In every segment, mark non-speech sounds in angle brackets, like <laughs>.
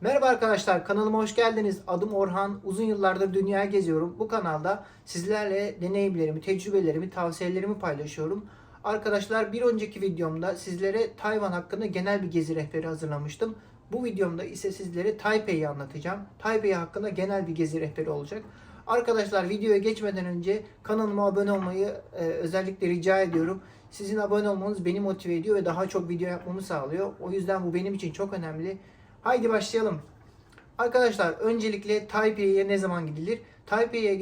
Merhaba arkadaşlar kanalıma hoş geldiniz. Adım Orhan. Uzun yıllardır dünyayı geziyorum. Bu kanalda sizlerle deneyimlerimi, tecrübelerimi, tavsiyelerimi paylaşıyorum. Arkadaşlar bir önceki videomda sizlere Tayvan hakkında genel bir gezi rehberi hazırlamıştım. Bu videomda ise sizlere Taipei'yi anlatacağım. Taipei hakkında genel bir gezi rehberi olacak. Arkadaşlar videoya geçmeden önce kanalıma abone olmayı e, özellikle rica ediyorum. Sizin abone olmanız beni motive ediyor ve daha çok video yapmamı sağlıyor. O yüzden bu benim için çok önemli. Haydi başlayalım. Arkadaşlar öncelikle Taipei'ye ne zaman gidilir? Taipei'ye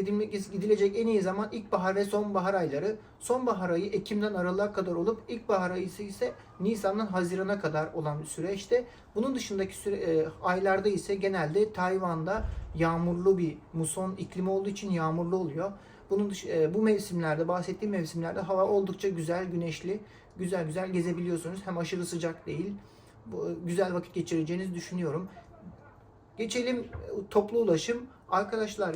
gidilecek en iyi zaman ilkbahar ve sonbahar ayları. Sonbahar ayı Ekim'den Aralık'a kadar olup ilkbahar ayı ise Nisan'dan Haziran'a kadar olan süreçte. Bunun dışındaki süre, e, aylarda ise genelde Tayvan'da yağmurlu bir muson iklimi olduğu için yağmurlu oluyor. Bunun dış, e, bu mevsimlerde bahsettiğim mevsimlerde hava oldukça güzel, güneşli, güzel güzel gezebiliyorsunuz. Hem aşırı sıcak değil. Güzel vakit geçireceğinizi düşünüyorum. Geçelim e, toplu ulaşım. Arkadaşlar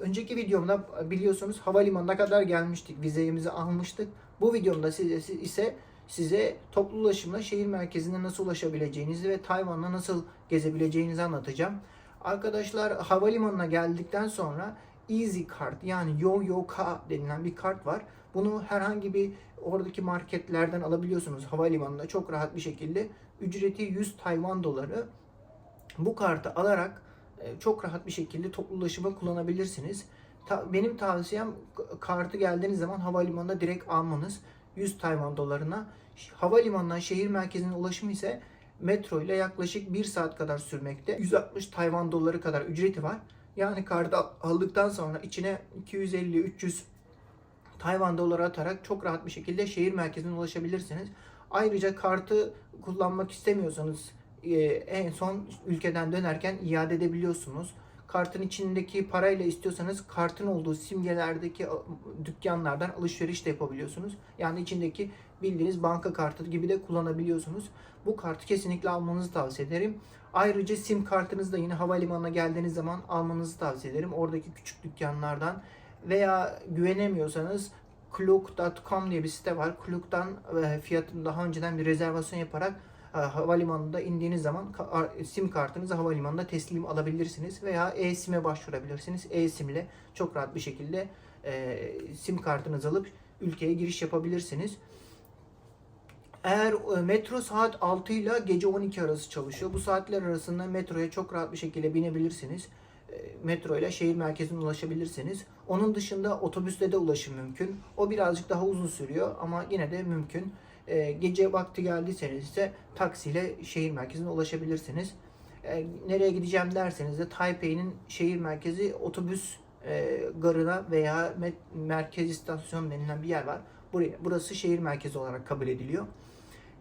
önceki videomda biliyorsunuz havalimanına kadar gelmiştik. Vizemizi almıştık. Bu videomda size ise size toplu ulaşımla şehir merkezine nasıl ulaşabileceğinizi ve Tayvan'da nasıl gezebileceğinizi anlatacağım. Arkadaşlar havalimanına geldikten sonra Easy Card yani Yo-Yo-Ka denilen bir kart var. Bunu herhangi bir oradaki marketlerden alabiliyorsunuz havalimanında çok rahat bir şekilde. Ücreti 100 Tayvan doları. Bu kartı alarak e, çok rahat bir şekilde toplu ulaşımı kullanabilirsiniz. Benim tavsiyem kartı geldiğiniz zaman havalimanında direkt almanız 100 Tayvan dolarına. Havalimanından şehir merkezine ulaşım ise metro ile yaklaşık 1 saat kadar sürmekte. 160 Tayvan doları kadar ücreti var. Yani kartı al- aldıktan sonra içine 250-300 Tayvan doları atarak çok rahat bir şekilde şehir merkezine ulaşabilirsiniz. Ayrıca kartı kullanmak istemiyorsanız e, en son ülkeden dönerken iade edebiliyorsunuz. Kartın içindeki parayla istiyorsanız kartın olduğu simgelerdeki a- dükkanlardan alışveriş de yapabiliyorsunuz. Yani içindeki bildiğiniz banka kartı gibi de kullanabiliyorsunuz. Bu kartı kesinlikle almanızı tavsiye ederim. Ayrıca sim kartınızı da yine havalimanına geldiğiniz zaman almanızı tavsiye ederim. Oradaki küçük dükkanlardan veya güvenemiyorsanız Klook.com diye bir site var. Klook'tan e, fiyatını daha önceden bir rezervasyon yaparak e, havalimanında indiğiniz zaman sim kartınızı havalimanında teslim alabilirsiniz veya e-sim'e başvurabilirsiniz. E-sim ile çok rahat bir şekilde e, sim kartınızı alıp ülkeye giriş yapabilirsiniz. Eğer e, metro saat 6 ile gece 12 arası çalışıyor. Bu saatler arasında metroya çok rahat bir şekilde binebilirsiniz. Metro ile şehir merkezine ulaşabilirsiniz. Onun dışında otobüsle de ulaşım mümkün. O birazcık daha uzun sürüyor ama yine de mümkün. E, Gece vakti geldiyseniz ise taksiyle şehir merkezine ulaşabilirsiniz. E, Nereye gideceğim derseniz de Taipei'nin şehir merkezi otobüs e, garına veya me- merkez istasyon denilen bir yer var. Buraya, burası şehir merkezi olarak kabul ediliyor.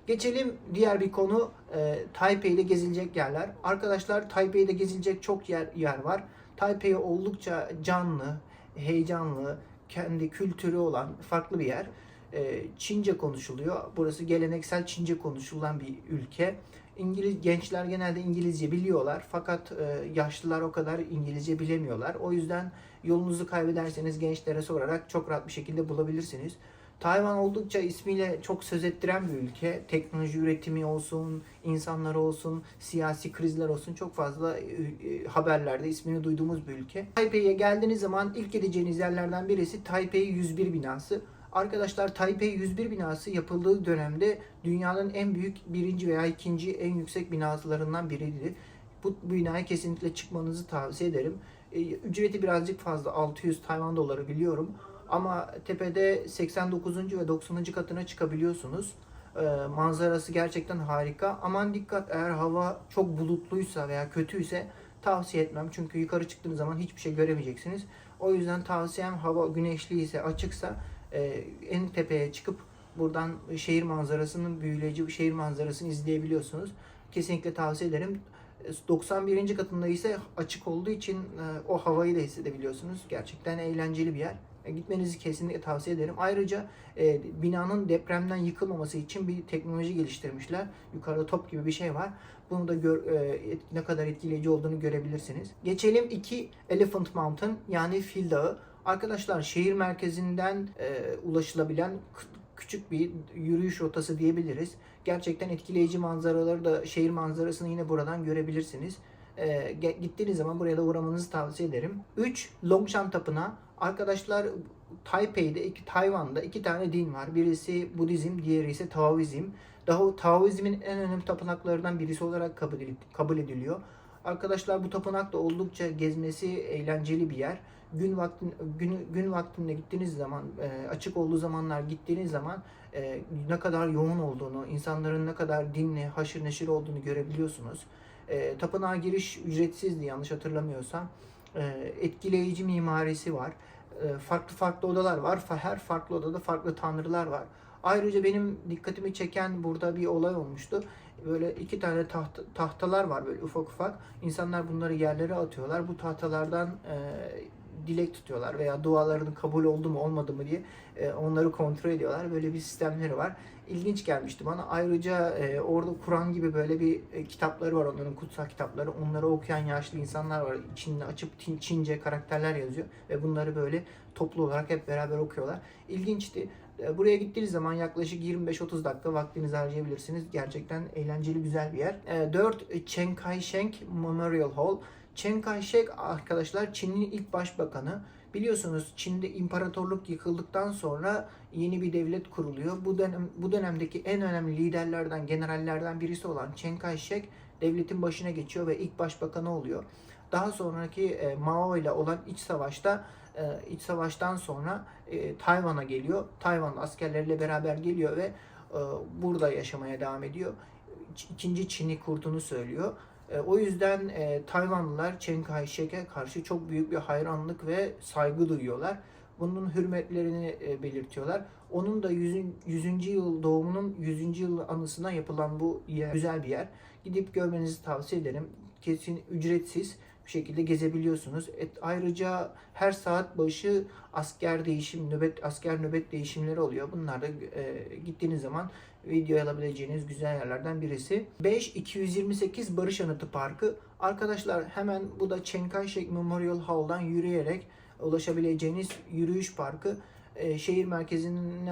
Geçelim diğer bir konu e, Taipei'de gezilecek yerler. Arkadaşlar Taipei'de gezilecek çok yer, yer var. Taipei oldukça canlı, heyecanlı, kendi kültürü olan farklı bir yer. E, Çince konuşuluyor. Burası geleneksel Çince konuşulan bir ülke. İngiliz gençler genelde İngilizce biliyorlar fakat e, yaşlılar o kadar İngilizce bilemiyorlar. O yüzden yolunuzu kaybederseniz gençlere sorarak çok rahat bir şekilde bulabilirsiniz. Tayvan oldukça ismiyle çok söz ettiren bir ülke. Teknoloji üretimi olsun, insanları olsun, siyasi krizler olsun çok fazla e, e, haberlerde ismini duyduğumuz bir ülke. Taipei'ye geldiğiniz zaman ilk gideceğiniz yerlerden birisi Taipei 101 binası. Arkadaşlar Taipei 101 binası yapıldığı dönemde dünyanın en büyük birinci veya ikinci en yüksek binalarından biriydi. Bu binaya kesinlikle çıkmanızı tavsiye ederim. E, Ücreti birazcık fazla 600 Tayvan doları biliyorum. Ama tepede 89. ve 90. katına çıkabiliyorsunuz. Ee, manzarası gerçekten harika. Aman dikkat eğer hava çok bulutluysa veya kötüyse tavsiye etmem. Çünkü yukarı çıktığınız zaman hiçbir şey göremeyeceksiniz. O yüzden tavsiyem hava güneşliyse, açıksa e, en tepeye çıkıp buradan şehir manzarasının büyüleyici şehir manzarasını izleyebiliyorsunuz. Kesinlikle tavsiye ederim. 91. katında ise açık olduğu için e, o havayı da hissedebiliyorsunuz. Gerçekten eğlenceli bir yer. E, Gitmenizi kesinlikle tavsiye ederim. Ayrıca e, binanın depremden yıkılmaması için bir teknoloji geliştirmişler. Yukarıda top gibi bir şey var. Bunu da gör, e, ne kadar etkileyici olduğunu görebilirsiniz. Geçelim 2 Elephant Mountain yani Fil Dağı. Arkadaşlar şehir merkezinden e, ulaşılabilen küçük bir yürüyüş rotası diyebiliriz. Gerçekten etkileyici manzaraları da şehir manzarasını yine buradan görebilirsiniz. E, gittiğiniz zaman buraya da uğramanızı tavsiye ederim. 3. Longshan Tapınağı. Arkadaşlar Taipei'de, iki, Tayvan'da iki tane din var. Birisi Budizm, diğeri ise Taoizm. Daha Taoizmin en önemli tapınaklarından birisi olarak kabul, kabul ediliyor. Arkadaşlar bu tapınak da oldukça gezmesi eğlenceli bir yer. Gün vaktin gün, gün vaktinde gittiğiniz zaman e, açık olduğu zamanlar gittiğiniz zaman e, ne kadar yoğun olduğunu, insanların ne kadar dinle haşır neşir olduğunu görebiliyorsunuz. E, tapınağa giriş ücretsizdi yanlış hatırlamıyorsam. E, etkileyici mimarisi var. E, farklı farklı odalar var. Her farklı odada farklı tanrılar var. Ayrıca benim dikkatimi çeken burada bir olay olmuştu. Böyle iki tane taht, tahtalar var böyle ufak ufak. İnsanlar bunları yerlere atıyorlar. Bu tahtalardan e, dilek tutuyorlar veya dualarının kabul oldu mu olmadı mı diye e, onları kontrol ediyorlar. Böyle bir sistemleri var. İlginç gelmişti bana. Ayrıca e, orada Kur'an gibi böyle bir e, kitapları var onların kutsal kitapları. Onları okuyan yaşlı insanlar var. İçinde açıp Çin- Çince karakterler yazıyor ve bunları böyle toplu olarak hep beraber okuyorlar. İlginçti. E, Buraya gittiğiniz zaman yaklaşık 25-30 dakika vaktinizi harcayabilirsiniz. Gerçekten eğlenceli güzel bir yer. 4. Chiang Kai-shek Memorial Hall. Chiang Kai-shek arkadaşlar Çin'in ilk başbakanı. Biliyorsunuz Çin'de imparatorluk yıkıldıktan sonra yeni bir devlet kuruluyor. Bu dönem bu dönemdeki en önemli liderlerden, generallerden birisi olan Chiang Kai-shek devletin başına geçiyor ve ilk başbakanı oluyor. Daha sonraki e, Mao ile olan iç savaşta e, iç savaştan sonra e, Tayvan'a geliyor. Tayvan askerleriyle beraber geliyor ve e, burada yaşamaya devam ediyor. İkinci Çin'i kurduğunu söylüyor. E, o yüzden e, Tayvanlılar Chiang Kai-shek'e karşı çok büyük bir hayranlık ve saygı duyuyorlar. Bunun hürmetlerini e, belirtiyorlar. Onun da 100. 100. yıl doğumunun 100. yıl anısına yapılan bu yer güzel bir yer. Gidip görmenizi tavsiye ederim. Kesin ücretsiz bir şekilde gezebiliyorsunuz. Et, ayrıca her saat başı asker değişim, nöbet asker nöbet değişimleri oluyor. Bunlar da e, gittiğiniz zaman video alabileceğiniz güzel yerlerden birisi. 5 228 Barış Anıtı Parkı. Arkadaşlar hemen bu da Kai-shek Memorial Hall'dan yürüyerek ulaşabileceğiniz yürüyüş parkı. E, şehir merkezinin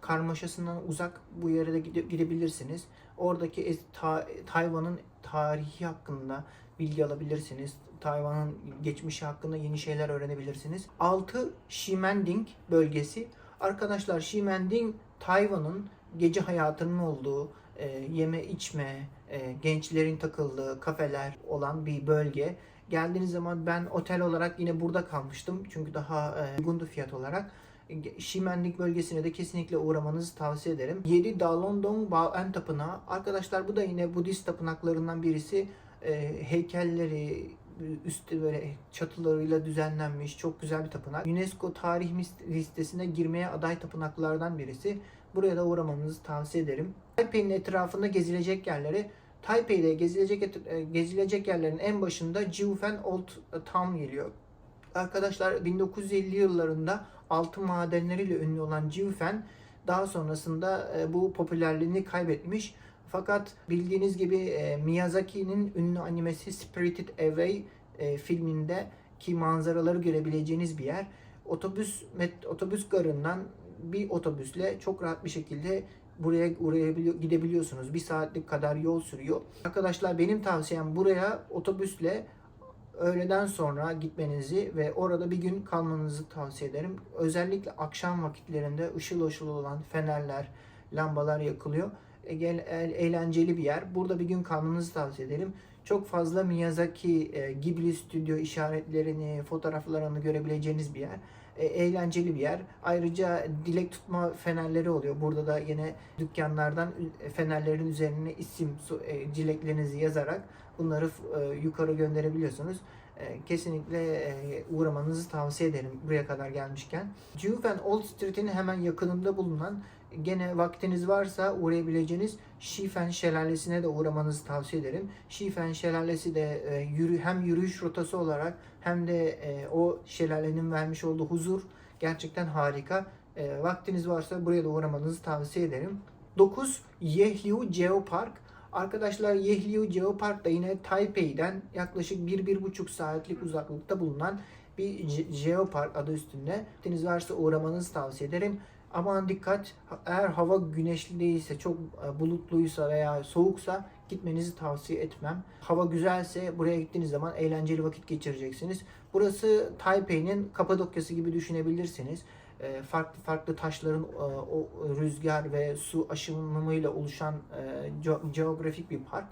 karmaşasından uzak bu yere de gide- gidebilirsiniz. Oradaki es- ta- Tayvan'ın tarihi hakkında bilgi alabilirsiniz. Tayvan'ın geçmişi hakkında yeni şeyler öğrenebilirsiniz. 6. Ximending bölgesi. Arkadaşlar Ximending Tayvan'ın gece hayatının olduğu, e, yeme içme, e, gençlerin takıldığı kafeler olan bir bölge. Geldiğiniz zaman ben otel olarak yine burada kalmıştım. Çünkü daha e, uygundu fiyat olarak. Şimenlik bölgesine de kesinlikle uğramanızı tavsiye ederim. 7 Dalondong Bao'en Tapınağı. Arkadaşlar bu da yine Budist tapınaklarından birisi. E, heykelleri, üstü böyle çatılarıyla düzenlenmiş çok güzel bir tapınak. UNESCO tarih listesine girmeye aday tapınaklardan birisi. Buraya da uğramanızı tavsiye ederim. Taipei'nin etrafında gezilecek yerleri Taipei'de gezilecek e, gezilecek yerlerin en başında Jiufen Old Town geliyor. Arkadaşlar 1950 yıllarında altın madenleriyle ünlü olan Jiufen daha sonrasında e, bu popülerliğini kaybetmiş. Fakat bildiğiniz gibi e, Miyazaki'nin ünlü animesi Spirited Away e, filminde ki manzaraları görebileceğiniz bir yer. Otobüs met, otobüs garından bir otobüsle çok rahat bir şekilde buraya uğrayabiliyor, gidebiliyorsunuz. Bir saatlik kadar yol sürüyor. Arkadaşlar benim tavsiyem buraya otobüsle öğleden sonra gitmenizi ve orada bir gün kalmanızı tavsiye ederim. Özellikle akşam vakitlerinde ışıl ışıl olan fenerler, lambalar yakılıyor. E, gel- eğlenceli bir yer. Burada bir gün kalmanızı tavsiye ederim. Çok fazla Miyazaki, e, Ghibli stüdyo işaretlerini, fotoğraflarını görebileceğiniz bir yer. E, eğlenceli bir yer. Ayrıca dilek tutma fenerleri oluyor. Burada da yine dükkanlardan e, fenerlerin üzerine isim, e, dileklerinizi yazarak bunları yukarı gönderebiliyorsunuz. Kesinlikle uğramanızı tavsiye ederim buraya kadar gelmişken. Jiufen Old Street'in hemen yakınında bulunan gene vaktiniz varsa uğrayabileceğiniz Shifen Şelalesi'ne de uğramanızı tavsiye ederim. Shifen Şelalesi de e, yürü, hem yürüyüş rotası olarak hem de e, o şelalenin vermiş olduğu huzur gerçekten harika. E, vaktiniz varsa buraya da uğramanızı tavsiye ederim. 9. Yehliu Geopark. Arkadaşlar Yehliu Geopark da yine Taipei'den yaklaşık 1-1,5 saatlik uzaklıkta bulunan bir Geopark adı üstünde. Vaktiniz varsa uğramanızı tavsiye ederim. Aman dikkat eğer hava güneşli değilse çok e, bulutluysa veya soğuksa gitmenizi tavsiye etmem. Hava güzelse buraya gittiğiniz zaman eğlenceli vakit geçireceksiniz. Burası Taipei'nin Kapadokya'sı gibi düşünebilirsiniz. E, farklı farklı taşların e, o rüzgar ve su aşınımıyla oluşan co- geografik bir park.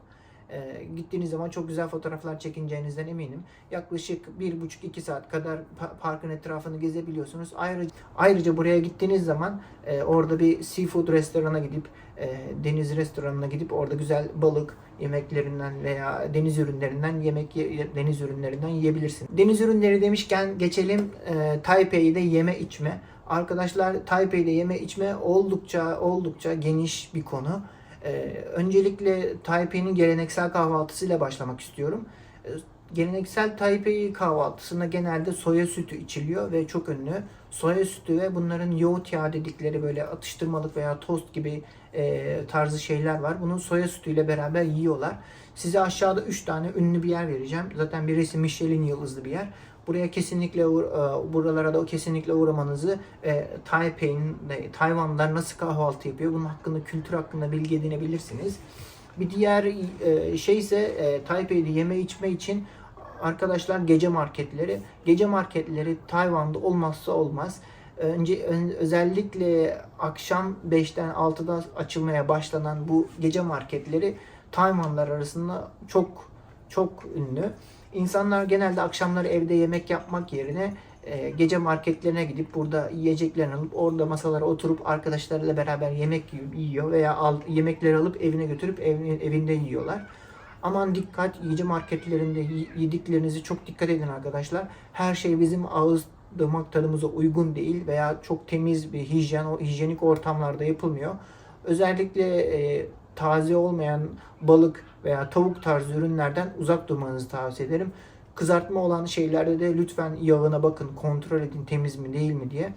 E, gittiğiniz zaman çok güzel fotoğraflar çekineceğinizden eminim. Yaklaşık bir buçuk iki saat kadar pa- parkın etrafını gezebiliyorsunuz. Ayrıca, ayrıca buraya gittiğiniz zaman e, orada bir seafood restorana gidip e, deniz restoranına gidip orada güzel balık yemeklerinden veya deniz ürünlerinden yemek ye- deniz ürünlerinden yiyebilirsiniz. Deniz ürünleri demişken geçelim e, Taipei'de yeme içme. Arkadaşlar Taipei'de yeme içme oldukça oldukça geniş bir konu. Ee, öncelikle Taipei'nin geleneksel kahvaltısıyla başlamak istiyorum. Ee, geleneksel Taipei kahvaltısında genelde soya sütü içiliyor ve çok ünlü. Soya sütü ve bunların yoğurt yağı dedikleri böyle atıştırmalık veya tost gibi e, tarzı şeyler var. Bunu soya sütüyle beraber yiyorlar. Size aşağıda 3 tane ünlü bir yer vereceğim. Zaten birisi Michelin yıldızlı bir yer. Buraya kesinlikle e, buralara da kesinlikle uğramanızı e, Taipei'nin e, Tayvanlılar nasıl kahvaltı yapıyor bunun hakkında kültür hakkında bilgi edinebilirsiniz. Bir diğer e, şey ise e, Taipei'de yeme içme için arkadaşlar gece marketleri. Gece marketleri Tayvan'da olmazsa olmaz. Önce ön- özellikle akşam 5'ten 6'da açılmaya başlanan bu gece marketleri Tayvanlılar arasında çok çok ünlü. İnsanlar genelde akşamları evde yemek yapmak yerine e, gece marketlerine gidip burada yiyeceklerini alıp orada masalara oturup arkadaşlarıyla beraber yemek yi- yiyor veya al, yemekleri alıp evine götürüp ev- evinde yiyorlar. Aman dikkat yiyece marketlerinde yediklerinizi çok dikkat edin arkadaşlar. Her şey bizim ağız damak tadımıza uygun değil veya çok temiz bir hijyen, o hijyenik ortamlarda yapılmıyor. Özellikle e, taze olmayan balık veya tavuk tarzı ürünlerden uzak durmanızı tavsiye ederim. Kızartma olan şeylerde de lütfen yağına bakın, kontrol edin temiz mi değil mi diye.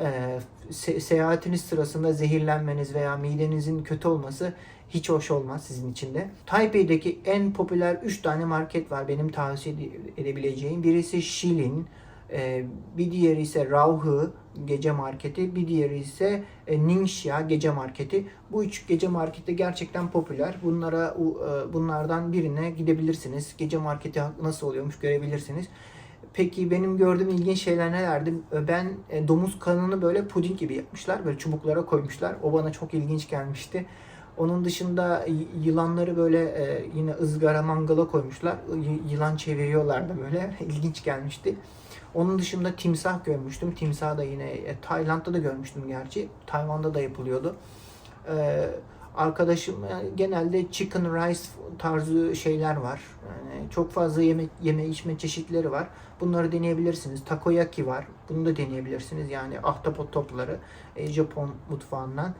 Ee, se- seyahatiniz sırasında zehirlenmeniz veya midenizin kötü olması hiç hoş olmaz sizin için de. Taipei'deki en popüler 3 tane market var benim tavsiye ede- edebileceğim. Birisi Shilin, e, bir diğeri ise Rauhe gece marketi, bir diğeri ise e, Ningxia gece marketi. Bu üç gece marketi gerçekten popüler. Bunlara e, bunlardan birine gidebilirsiniz. Gece marketi nasıl oluyormuş görebilirsiniz. Peki benim gördüğüm ilginç şeyler nelerdi? E, Ben e, domuz kanını böyle puding gibi yapmışlar. Böyle çubuklara koymuşlar. O bana çok ilginç gelmişti. Onun dışında yılanları böyle e, yine ızgara mangala koymuşlar. Y- Yılan çeviriyorlardı böyle. <laughs> İlginç gelmişti. Onun dışında timsah görmüştüm. Timsah da yine e, Tayland'da da görmüştüm gerçi. Tayvan'da da yapılıyordu. Ee, arkadaşım yani genelde chicken rice tarzı şeyler var. Yani çok fazla yemek yeme içme çeşitleri var. Bunları deneyebilirsiniz. Takoyaki var. Bunu da deneyebilirsiniz. Yani ahtapot topları e, Japon mutfağından.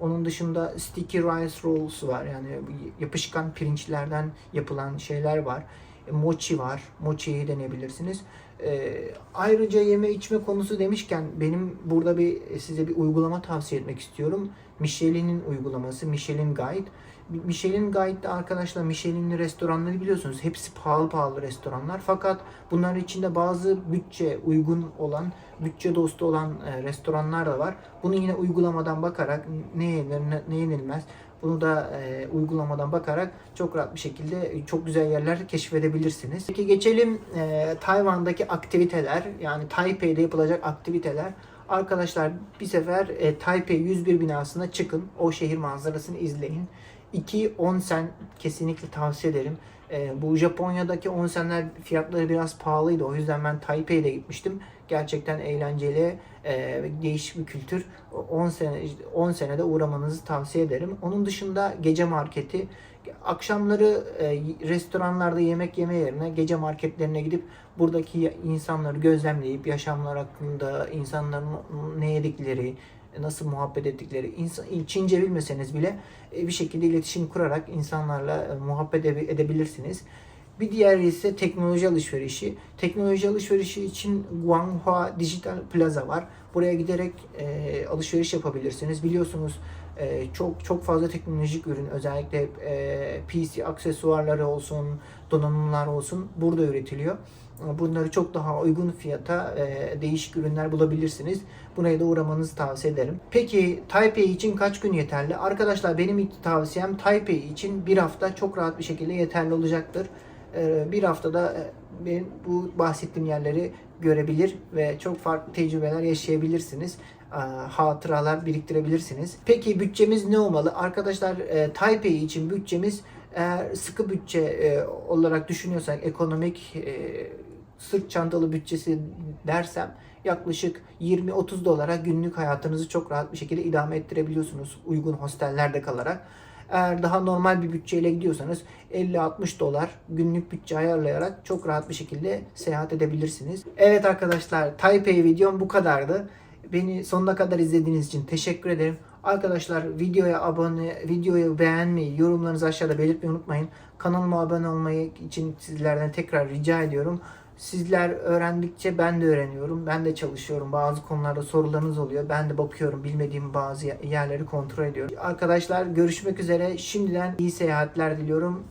Onun dışında sticky rice rolls var. Yani yapışkan pirinçlerden yapılan şeyler var. E, mochi var. Mochi'yi deneyebilirsiniz. Ee, ayrıca yeme içme konusu demişken benim burada bir size bir uygulama tavsiye etmek istiyorum. Michelin'in uygulaması Michelin Guide. Michelin Guide'de arkadaşlar Michelin'li restoranları biliyorsunuz. Hepsi pahalı pahalı restoranlar. Fakat bunların içinde bazı bütçe uygun olan, bütçe dostu olan e, restoranlar da var. Bunu yine uygulamadan bakarak ne yenir ne, ne yenilmez bunu da e, uygulamadan bakarak çok rahat bir şekilde e, çok güzel yerler keşfedebilirsiniz. Peki geçelim e, Tayvan'daki aktiviteler yani Taipei'de yapılacak aktiviteler. Arkadaşlar bir sefer e, Taipei 101 binasına çıkın. O şehir manzarasını izleyin. 2 onsen kesinlikle tavsiye ederim. E, bu Japonya'daki onsenler fiyatları biraz pahalıydı. O yüzden ben Taipei'de gitmiştim. Gerçekten eğlenceli, e, değişik bir kültür. 10 sene 10 senede uğramanızı tavsiye ederim. Onun dışında gece marketi akşamları e, restoranlarda yemek yeme yerine gece marketlerine gidip buradaki insanları gözlemleyip yaşamlar hakkında insanların ne yedikleri, nasıl muhabbet ettikleri, insan, Çince bilmeseniz bile e, bir şekilde iletişim kurarak insanlarla e, muhabbet ede- edebilirsiniz. Bir diğeri ise teknoloji alışverişi. Teknoloji alışverişi için Guanghua Digital Plaza var. Buraya giderek e, alışveriş yapabilirsiniz. Biliyorsunuz e, çok çok fazla teknolojik ürün özellikle e, PC aksesuarları olsun, donanımlar olsun burada üretiliyor. Bunları çok daha uygun fiyata e, değişik ürünler bulabilirsiniz. Buraya da uğramanızı tavsiye ederim. Peki Taipei için kaç gün yeterli? Arkadaşlar benim ilk tavsiyem Taipei için bir hafta çok rahat bir şekilde yeterli olacaktır. E, bir haftada e, benim bu bahsettiğim yerleri görebilir ve çok farklı tecrübeler yaşayabilirsiniz. E, hatıralar biriktirebilirsiniz. Peki bütçemiz ne olmalı? Arkadaşlar e, Taipei için bütçemiz eğer sıkı bütçe e, olarak düşünüyorsak ekonomik e, sırt çantalı bütçesi dersem yaklaşık 20-30 dolara günlük hayatınızı çok rahat bir şekilde idame ettirebiliyorsunuz uygun hostellerde kalarak. Eğer daha normal bir bütçeyle gidiyorsanız 50-60 dolar günlük bütçe ayarlayarak çok rahat bir şekilde seyahat edebilirsiniz. Evet arkadaşlar Taipei videom bu kadardı. Beni sonuna kadar izlediğiniz için teşekkür ederim. Arkadaşlar videoya abone, videoyu beğenmeyi, yorumlarınızı aşağıda belirtmeyi unutmayın. Kanalıma abone olmayı için sizlerden tekrar rica ediyorum. Sizler öğrendikçe ben de öğreniyorum. Ben de çalışıyorum. Bazı konularda sorularınız oluyor. Ben de bakıyorum. Bilmediğim bazı yerleri kontrol ediyorum. Arkadaşlar görüşmek üzere. Şimdiden iyi seyahatler diliyorum.